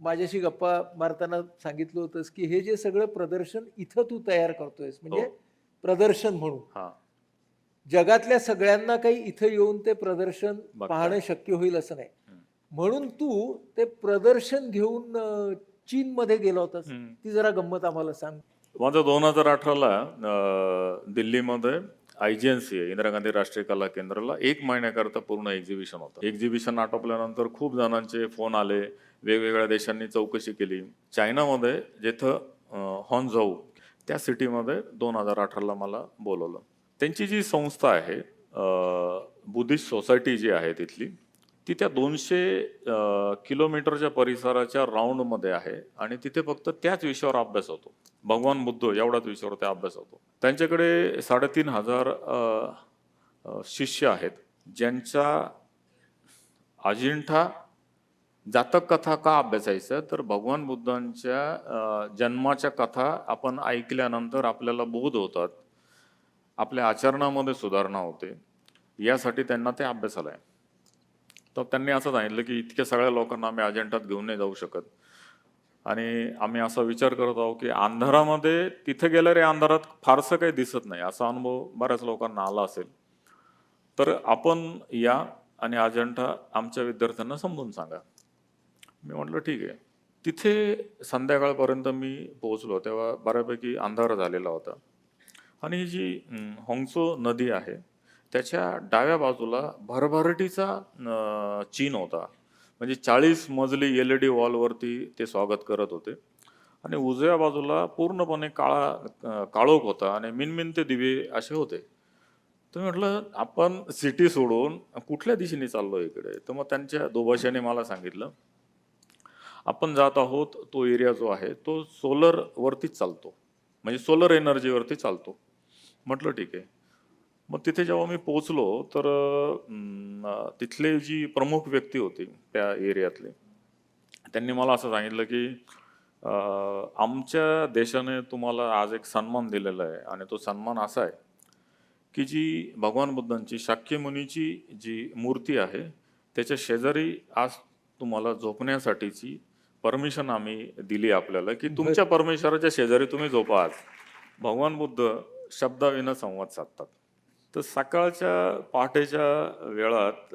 माझ्याशी गप्पा मारताना सांगितलं होतंस की हे जे सगळं प्रदर्शन इथं तू तयार करतोयस म्हणजे हो. प्रदर्शन म्हणून हा जगातल्या सगळ्यांना काही इथं येऊन ते प्रदर्शन. पाहणं शक्य होईल असं नाही. म्हणून तू ते प्रदर्शन घेऊन अं, चीनमध्ये गेला होतास. ती जरा गंमत आम्हाला सांग माझं दोन हजार अठराला दिल्लीमध्ये I G N C Indira Gandhi राष्ट्रीय कला केंद्राला एक महिन्याकरता पूर्ण एक्झिबिशन होतं. एक्झिबिशन आटोपल्यानंतर खूप जणांचे फोन आले वेगवेगळ्या देशांनी चौकशी केली. चायनामध्ये जिथं हॉनझाऊ त्या सिटीमध्ये दोन हजार अठराला मला बोलवलं. त्यांची जी संस्था आहे बुद्धिस्ट सोसायटी जी आहे तिथली ती त्या दोनशे किलोमीटरच्या परिसराच्या राऊंडमध्ये आहे आणि तिथे फक्त त्याच विषयावर अभ्यास होतो. भगवान बुद्ध एवढाच विषयावर त्या अभ्यास होतो. त्यांच्याकडे साडेतीन हजार शिष्य आहेत. ज्यांच्या अजिंठा जातक कथा का अभ्यासायचं? तर भगवान बुद्धांच्या जन्माच्या कथा आपण ऐकल्यानंतर आपल्याला बोध होतात. आपल्या आचरणामध्ये सुधारणा होते. यासाठी त्यांना ते अभ्यासाला आहे. तर त्यांनी असं सांगितलं की इतक्या सगळ्या लोकांना आम्ही अजेंठात घेऊन नाही जाऊ शकत. आणि आम्ही असा विचार करत आहोत की अंधारामध्ये तिथे गेल्या रे अंधारात फारसं काही दिसत नाही. असा अनुभव बऱ्याच लोकांना आला असेल. तर आपण या आणि अजंठा आमच्या विद्यार्थ्यांना समजून सांगा. मी म्हटलं ठीक आहे. तिथे संध्याकाळपर्यंत मी पोहोचलो तेव्हा बऱ्यापैकी अंधार झालेला होता. आणि ही जी होंगसो नदी आहे त्याच्या डाव्या बाजूला भरभराटीचा चीन होता. म्हणजे चाळीस मजली एल ई डी वॉलवरती ते स्वागत करत होते. आणि उजव्या बाजूला पूर्णपणे काळा काळोख होता आणि मिनमिनते दिवे असे होते. तर मी म्हटलं आपण सिटी सोडून कुठल्या दिशेने चाललो इकडे? तर मग त्यांच्या दोभाषाने मला सांगितलं आपण जात आहोत तो एरिया जो आहे तो सोलरवरतीच चालतो. म्हणजे सोलर एनर्जीवरती चालतो. म्हटलं ठीक आहे. मग तिथे जेव्हा मी पोचलो तर अं, तिथले जी प्रमुख व्यक्ती होती त्या एरियातले त्यांनी मला असं सांगितलं की अं, आमच्या देशाने तुम्हाला आज एक सन्मान दिलेला आहे आणि तो सन्मान असा आहे की जी भगवान बुद्धांची शाक्यमुनीची जी मूर्ती आहे त्याच्या शेजारी आज तुम्हाला झोपण्यासाठीची परमिशन आम्ही दिली आपल्याला की तुमच्या परमेश्वराच्या शेजारी तुम्ही झोपा आज. भगवान बुद्ध शब्दाविना संवाद साधतात. तर सकाळच्या पहाटेच्या वेळात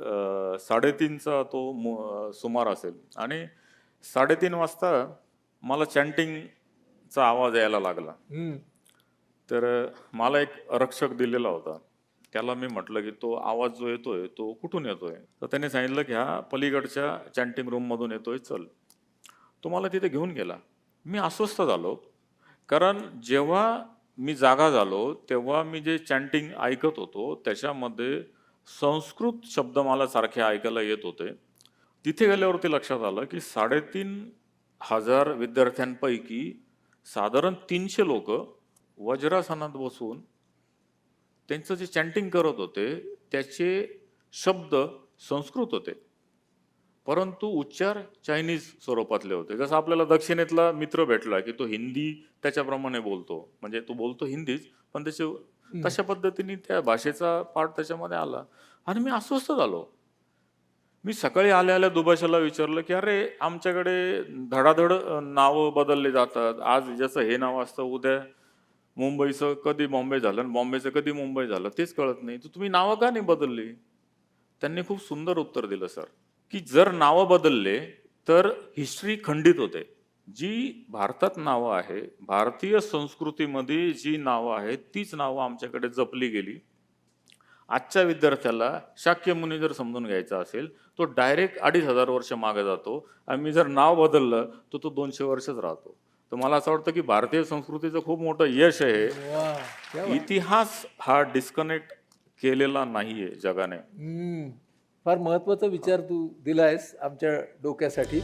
साडेतीनचा तो मु- सुमार असेल. आणि साडेतीन वाजता मला चॅन्टिंगचा आवाज यायला लागला. तर मला एक रक्षक दिलेला होता. त्याला मी म्हटलं की तो आवाज जो येतोय तो कुठून येतोय? तर त्याने सांगितलं की हा पलीकडच्या चॅन्टिंग रूममधून येतोय चल. तो मला तिथे घेऊन गेला. मी अस्वस्थ झालो. कारण जेव्हा मी जागा झालो तेव्हा मी जे चॅन्टिंग ऐकत होतो त्याच्यामध्ये संस्कृत शब्द मला सारखे ऐकायला येत होते. तिथे गेल्यावरती लक्षात आलं की साडेतीन हजार विद्यार्थ्यांपैकी साधारण तीनशे लोक वज्रासनात बसून त्यांचं जे चॅन्टिंग करत होते त्याचे शब्द संस्कृत होते. परंतु उच्चार चायनीज स्वरूपातले होते. जसं आपल्याला दक्षिणेतला मित्र भेटला की तो हिंदी त्याच्याप्रमाणे बोलतो. म्हणजे तो बोलतो हिंदीच पण त्याचे तशा पद्धतीने त्या भाषेचा पार्ट त्याच्यामध्ये आला. आणि मी अस्वस्थ झालो. मी सकाळी आल्या आल्या दुभाषाला विचारलं की अरे आमच्याकडे धडाधड नावं बदलले जातात. आज जसं हे नाव असतं उद्या मुंबईचं कधी बॉम्बे झालं आणि बॉम्बेचं कधी मुंबई झालं तेच कळत नाही. तर तुम्ही नावं का नाही बदलली? त्यांनी खूप सुंदर उत्तर दिलं सर की जर नावं बदलले तर हिस्ट्री खंडित होते. जी भारतात नावं आहे भारतीय संस्कृतीमध्ये जी नावं आहेत तीच नावं आमच्याकडे जपली गेली. आजच्या विद्यार्थ्याला शाक्यमुनी जर समजून घ्यायचा असेल तो डायरेक्ट अडीच हजार वर्ष मागे जातो आणि मी जर नाव बदललं तर तो दोनशे वर्षच राहतो. तर मला असं वाटतं की भारतीय संस्कृतीचं खूप मोठं यश आहे. इतिहास हा डिस्कनेक्ट केलेला नाहीये जगाने. फार महत्त्वाचा विचार तू दिला आहेस आमच्या डोक्यासाठी.